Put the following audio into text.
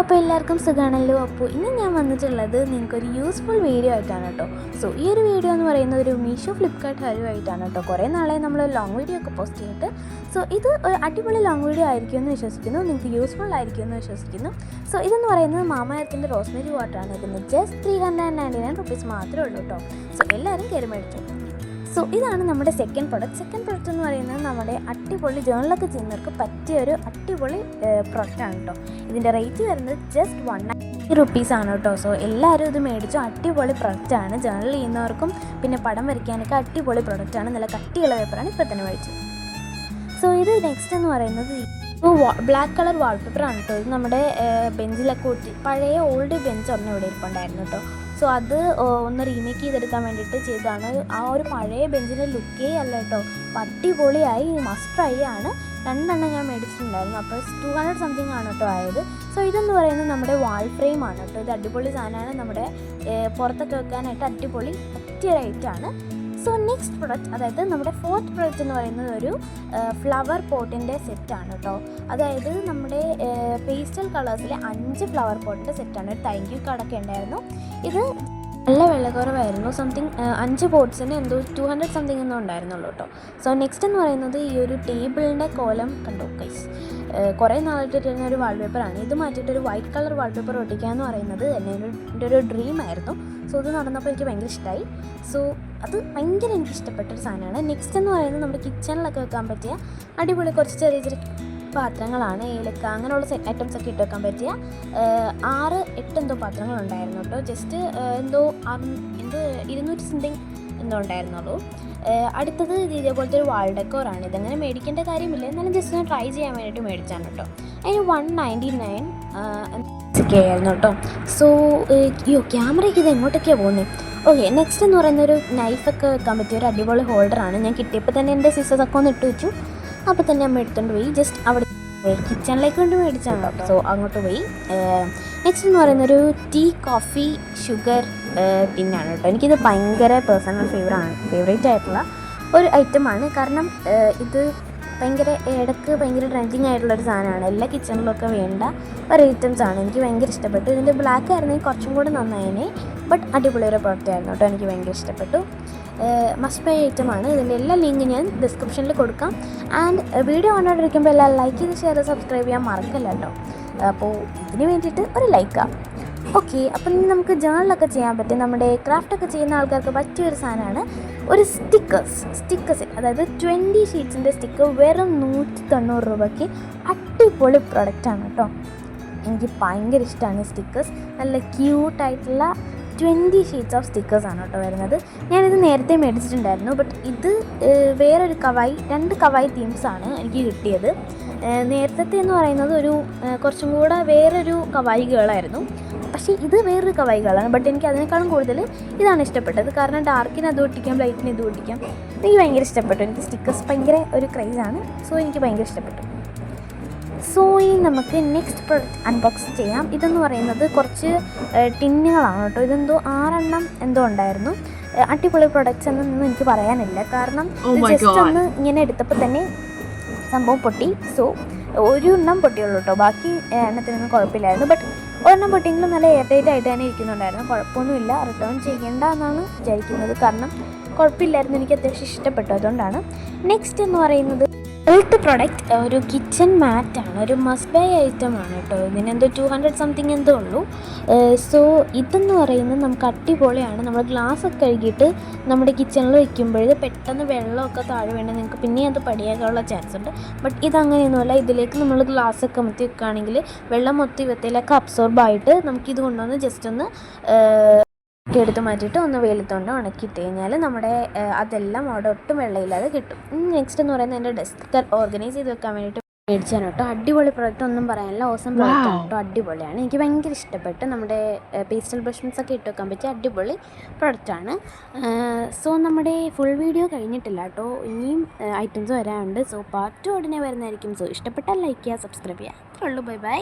അപ്പോൾ എല്ലാവർക്കും സുഖമാണല്ലോ അപ്പോൾ ഇന്ന് ഞാൻ വന്നിട്ടുള്ളത് നിങ്ങൾക്കൊരു യൂസ്ഫുൾ വീഡിയോ ആയിട്ടാണ് കേട്ടോ. സോ ഈ ഒരു വീഡിയോ എന്ന് പറയുന്നത് ഒരു മീഷോ ഫ്ലിപ്കാർട്ട് ആയിട്ടാണ് കേട്ടോ. കുറേ നാളെ നമ്മൾ ലോങ് വീഡിയോ ഒക്കെ പോസ്റ്റ് ചെയ്തിട്ട്. സോ ഇത് ഒരു അടിപൊളി ലോങ് വീഡിയോ ആയിരിക്കും എന്ന് വിശ്വസിക്കുന്നു. നിങ്ങൾക്ക് യൂസ്ഫുൾ ആയിരിക്കും എന്ന് വിശ്വസിക്കുന്നു. സോ ഇതെന്ന് പറയുന്നത് മാമായത്തിന്റെ റോസ്മേരി വാട്ടറാണ്. ഇതിന് just three hundred ninety nine rupees മാത്രമേ ഉള്ളൂ കേട്ടോ. സോ എല്ലാവരും കയറി മേടിച്ചു. സോ ഇതാണ് നമ്മുടെ സെക്കൻഡ് പ്രൊഡക്റ്റ് സെക്കൻഡ് പ്രൊഡക്റ്റ് എന്ന് പറയുന്നത് നമ്മുടെ അടിപൊളി ജേണലൊക്കെ ചെയ്യുന്നവർക്ക് പറ്റിയ ഒരു അടിപൊളി പ്രൊഡക്റ്റാണ് കേട്ടോ ഇതിന്റെ റേറ്റ് വരുന്നത് ജസ്റ്റ് വൺ നയന്റി റുപ്പീസ് ആണ് കേട്ടോ സോ എല്ലാവരും ഇത് മേടിച്ചു അടിപൊളി പ്രൊഡക്റ്റ് ആണ്. ജേണൽ ചെയ്യുന്നവർക്കും പിന്നെ പടം വരയ്ക്കാനൊക്കെ അടിപൊളി പ്രൊഡക്റ്റ് ആണ്. നല്ല കട്ടിയുള്ള പേപ്പറാണ് ഇപ്പോൾ തന്നെ മേടിച്ചത്. സോ ഇത് നെക്സ്റ്റ് എന്ന് പറയുന്നത് ഇപ്പോൾ ബ്ലാക്ക് കളർ വാൾപേപ്പർ ആണ് കേട്ടോ ഇത് നമ്മുടെ ബെഞ്ചിലൊക്കെ ഒട്ടി പഴയ ഓൾഡ് ബെഞ്ച് ഒന്നും ഇവിടെ ഇരിപ്പുണ്ടായിരുന്നു കേട്ടോ സോ അത് ഒന്ന് റീമേക്ക് ചെയ്തെടുക്കാൻ വേണ്ടിയിട്ട് ചെയ്തതാണ്. ആ ഒരു പഴയ ബെഞ്ചിന്റെ ലുക്കേ അല്ല കേട്ടോ. അടിപൊളിയായി മസ്റ്റ് ട്രൈ ആണ് രണ്ടെണ്ണം ഞാൻ മേടിച്ചിട്ടുണ്ടായിരുന്നു. അപ്പോൾ ടു ഹൺഡ്രഡ് സംതിങ് ആണ് കേട്ടോ ആയത്. സോ ഇതെന്ന് പറയുന്നത് നമ്മുടെ വാൾ ഫ്രെയിം ആണ് കേട്ടോ. ഇത് അടിപൊളി സാധനമാണ്. നമ്മുടെ പുറത്തൊക്കെ വെക്കാനായിട്ട് അടിപൊളി പറ്റിയ റേറ്റാണ് സോ നെക്സ്റ്റ് പ്രൊഡക്റ്റ് അതായത് നമ്മുടെ ഫോർത്ത് പ്രൊഡക്റ്റ് എന്ന് പറയുന്നത് ഒരു ഫ്ലവർ പോട്ടിന്റെ സെറ്റാണ് കേട്ടോ അതായത് നമ്മുടെ പേസ്റ്റൽ കളേഴ്സിലെ അഞ്ച് ഫ്ലവർ പോട്ടിന്റെ സെറ്റാണ് ഒരു താങ്ക് യു കാർഡൊക്കെ ഉണ്ടായിരുന്നു. ഇത് നല്ല വെള്ളക്കുറവായിരുന്നു സംതിങ് അഞ്ച് ബോട്ട്സിന് എന്തോ ടു ഹൺഡ്രഡ് സംതിങ് ഒന്നും ഉണ്ടായിരുന്നുള്ളൂ കേട്ടോ. സോ നെക്സ്റ്റ് എന്ന് പറയുന്നത് ഈ ഒരു ടേബിളിന്റെ കോലം കണ്ടു കൈസ് കുറേ നാളിട്ടിട്ടിരുന്ന ഒരു വാൾപേപ്പറാണ് ഇത് മാറ്റിയിട്ട് ഒരു വൈറ്റ് കളർ വാൾപേപ്പർ ഒട്ടിക്കുക എന്ന് പറയുന്നത് എന്നെ എന്റെ ഒരു ഡ്രീം ആയിരുന്നു. സോ ഇത് നടന്നപ്പോൾ എനിക്ക് ഭയങ്കര ഇഷ്ടമായി സോ അത് ഭയങ്കര എനിക്ക് ഇഷ്ടപ്പെട്ടൊരു സാധനമാണ്. നെക്സ്റ്റ് എന്ന് പറയുന്നത് നമ്മുടെ കിച്ചണിലൊക്കെ വെക്കാൻ പറ്റിയ അടിപൊളി കുറച്ച് ചെറിയ ചെറിയ പാത്രങ്ങളാണ് ഏലക്ക അങ്ങനെയുള്ള ഐറ്റംസ് ഒക്കെ ഇട്ട് വെക്കാൻ പറ്റിയ ആറ് എട്ട് എന്തോ പാത്രങ്ങളുണ്ടായിരുന്നു കേട്ടോ. ജസ്റ്റ് എന്തോ എന്ത് ഇരുന്നൂറ്റി സംതിങ് എന്തോ ഉണ്ടായിരുന്നുള്ളൂ. അടുത്തത് ഇതേപോലത്തെ ഒരു വാൾ ഡെക്കോറാണ് ഇതങ്ങനെ മേടിക്കേണ്ട കാര്യമില്ല. എന്നാലും ജസ്റ്റ് ഞാൻ ട്രൈ ചെയ്യാൻ വേണ്ടിയിട്ട് മേടിച്ചാണ് കേട്ടോ. അതിന് വൺ നയന്റി നയൻ ആയിരുന്നു കേട്ടോ. സോ അയ്യോ ക്യാമറയ്ക്ക് ഇത് എങ്ങോട്ടൊക്കെയാണ് പോകുന്നത് ഓക്കെ നെക്സ്റ്റ് എന്ന് പറയുന്ന ഒരു നൈഫൊക്കെ വെക്കാൻ പറ്റിയ ഒരു അടിപൊളി ഹോൾഡറാണ് ഞാൻ കിട്ടിയപ്പോൾ തന്നെ എന്റെ സിസ്റ്റേഴ്സൊക്കെ ഒന്ന് ഇട്ട് വെച്ചു. അപ്പോൾ തന്നെ അമ്മ എടുത്തുകൊണ്ട് പോയി. ജസ്റ്റ് അവിടെ കിച്ചണിലേക്ക് കൊണ്ട് മേടിച്ചാണ് കേട്ടോ സോ അങ്ങോട്ട് പോയി. നെക്സ്റ്റ് എന്ന് പറയുന്ന ഒരു ടീ കോഫി ഷുഗർ ടിന്നാണ് കേട്ടോ. എനിക്കിത് ഭയങ്കര പേഴ്സണൽ ഫേവറാണ് ഫേവറേറ്റ് ആയിട്ടുള്ള ഒരു ഐറ്റമാണ് കാരണം ഇത് ഭയങ്കര ഇടയ്ക്ക് ഭയങ്കര ട്രെൻഡിങ് ആയിട്ടുള്ള ഒരു സാധനമാണ്. എല്ലാ കിച്ചണിലൊക്കെ വേണ്ട ഒരു ഐറ്റംസ് ആണ്. എനിക്ക് ഭയങ്കര ഇഷ്ടപ്പെട്ടു. ഇതിന്റെ ബ്ലാക്ക് ആയിരുന്നെങ്കിൽ കുറച്ചും കൂടി നന്നായേനെ. ബട്ട് അടിപൊളി ഒരു പ്രോഡക്റ്റ് ആയിരുന്നു കേട്ടോ. എനിക്ക് ഭയങ്കര ഇഷ്ടപ്പെട്ടു. മസ്റ്റ് ബൈ ഐറ്റമാണ് ഇതിന്റെ എല്ലാ ലിങ്ക് ഞാൻ ഡിസ്ക്രിപ്ഷനിൽ കൊടുക്കാം. ആൻഡ് വീഡിയോ കണ്ടുകൊണ്ടിരിക്കുമ്പോൾ എല്ലാം ലൈക്ക് ചെയ്ത് ഷെയർ സബ്സ്ക്രൈബ് ചെയ്യാൻ മറക്കല്ല കേട്ടോ അപ്പോൾ ഇതിന് വേണ്ടിയിട്ട് ഒരു ലൈക്കാണ് ഓക്കെ അപ്പം നമുക്ക് ജേണലൊക്കെ ചെയ്യാൻ പറ്റും. നമ്മുടെ ക്രാഫ്റ്റൊക്കെ ചെയ്യുന്ന ആൾക്കാർക്ക് പറ്റിയൊരു സാധനമാണ് ഒരു സ്റ്റിക്കേഴ്സ് സ്റ്റിക്കേഴ്സ് അതായത് ട്വന്റി ഷീറ്റ്സിന്റെ സ്റ്റിക്കർ വെറും നൂറ്റി തൊണ്ണൂറ് രൂപയ്ക്ക് അടിപൊളി പ്രൊഡക്റ്റാണ് കേട്ടോ എനിക്ക് ഭയങ്കര ഇഷ്ടമാണ് സ്റ്റിക്കേഴ്സ് നല്ല ക്യൂട്ടായിട്ടുള്ള ട്വന്റി ഷീറ്റ്സ് ഓഫ് സ്റ്റിക്കേഴ്സാണ് കേട്ടോ വരുന്നത്. ഞാനിത് നേരത്തെ മേടിച്ചിട്ടുണ്ടായിരുന്നു. ബട്ട് ഇത് വേറൊരു കവായി രണ്ട് കവായി തീംസാണ് എനിക്ക് കിട്ടിയത്. നേരത്തെ എന്ന് പറയുന്നത് ഒരു കുറച്ചും കൂടെ വേറൊരു കവായി ഗേളായിരുന്നു പക്ഷേ ഇത് വേറൊരു കവായി ഗേളാണ് ബട്ട് എനിക്ക് അതിനേക്കാളും കൂടുതൽ ഇതാണ് ഇഷ്ടപ്പെട്ടത്. കാരണം ഡാർക്കിന് അത് ഒട്ടിക്കാം ലൈറ്റിന് ഇത് ഒട്ടിക്കാം. എനിക്ക് ഭയങ്കര ഇഷ്ടപ്പെട്ടു. എനിക്ക് സ്റ്റിക്കേഴ്സ് ഭയങ്കര ഒരു ക്രൈസാണ് സോ എനിക്ക് ഭയങ്കര ഇഷ്ടപ്പെട്ടു. സോ ഇനി നമുക്ക് നെക്സ്റ്റ് പ്രൊഡക്റ്റ് അൺബോക്സ് ചെയ്യാം. ഇതെന്ന് പറയുന്നത് കുറച്ച് ടിന്നുകളാണ് കേട്ടോ. ഇതെന്തോ ആറെണ്ണം എന്തോ ഉണ്ടായിരുന്നു. അടിപൊളി പ്രൊഡക്ട്സ് എന്നൊന്നും എനിക്ക് പറയാനില്ല. കാരണം ജസ്റ്റ് ഒന്ന് ഇങ്ങനെ എടുത്തപ്പോൾ തന്നെ സംഭവം പൊട്ടി. സോ ഒരു എണ്ണം പൊട്ടിയുള്ളൂ കേട്ടോ. ബാക്കി എണ്ണത്തിനൊന്നും കുഴപ്പമില്ലായിരുന്നു. ബട്ട് ഒരെണ്ണം പൊട്ടിയെങ്കിലും നല്ല എയർടൈറ്റ് ആയിട്ട് തന്നെ ഇരിക്കുന്നുണ്ടായിരുന്നു. കുഴപ്പമൊന്നുമില്ല. റിട്ടേൺ ചെയ്യേണ്ട എന്നാണ് വിചാരിക്കുന്നത്. കാരണം കുഴപ്പമില്ലായിരുന്നു. എനിക്ക് അത്യാവശ്യം ഇഷ്ടപ്പെട്ടു. അതുകൊണ്ടാണ്. നെക്സ്റ്റ് എന്ന് പറയുന്നത് ട്വൽത്ത് പ്രൊഡക്റ്റ് ഒരു കിച്ചൺ മാറ്റാണ് ഒരു മസ്റ്റ് ബൈ ഐറ്റം ആണ് കേട്ടോ. ഇതിനെന്തോ ടു ഹൺഡ്രഡ് സംതിങ് എന്തോ ഉള്ളൂ. സോ ഇതെന്ന് പറയുന്നത് നമുക്ക് അടിപൊളിയാണ്. നമ്മൾ ഗ്ലാസ് ഒക്കെ കഴുകിയിട്ട് നമ്മുടെ കിച്ചണിൽ വയ്ക്കുമ്പോൾ പെട്ടെന്ന് വെള്ളമൊക്കെ താഴെ വേണേൽ നിങ്ങൾക്ക് പിന്നെ അത് പടിയാക്കാനുള്ള ചാൻസ് ഉണ്ട്. ബട്ട് ഇതങ്ങനെയൊന്നുമല്ല ഇതിലേക്ക് നമ്മൾ ഗ്ലാസ് ഒക്കെ മുത്തി വെക്കുകയാണെങ്കിൽ വെള്ളം മുത്തി വെത്തിയിലൊക്കെ അബ്സോർബ് ആയിട്ട് നമുക്കിത് കൊണ്ടുവന്ന് ജസ്റ്റ് ഒന്ന് എടുത്ത് മാറ്റിയിട്ട് ഒന്ന് വെയിലത്തോണ്ട് ഉണക്കിയിട്ട് കഴിഞ്ഞാൽ നമ്മുടെ അതെല്ലാം അവിടെ ഒട്ടും വെള്ളമില്ലാതെ കിട്ടും. നെക്സ്റ്റ് എന്ന് പറയുന്നത് എന്റെ ഡെസ്ക് ഓർഗനൈസ് ചെയ്ത് വെക്കാൻ വേണ്ടിയിട്ട് മേടിച്ചാണ് കേട്ടോ. അടിപൊളി പ്രൊഡക്റ്റ് ഒന്നും പറയാനില്ല. ഓസം പ്രൊഡക്റ്റ് ആണ് കേട്ടോ. അടിപൊളിയാണ്. എനിക്ക് ഭയങ്കര ഇഷ്ടപ്പെട്ടു. നമ്മുടെ പേസ്റ്റൽ ബ്രഷ്മൻസ് ഒക്കെ ഇട്ട് വെക്കാൻ പറ്റിയ അടിപൊളി പ്രൊഡക്റ്റാണ് സോ നമ്മുടെ ഫുൾ വീഡിയോ കഴിഞ്ഞിട്ടില്ല കേട്ടോ. ഇനിയും ഐറ്റംസ് വരാനുണ്ട്. സോ പാർട്ട് ഉടനെ വരുന്നതായിരിക്കും. സോ ഇഷ്ടപ്പെട്ടാൽ ലൈക്ക് ചെയ്യുക സബ്സ്ക്രൈബ് ചെയ്യുക. അത്രേ ഉള്ളൂ. Bye bye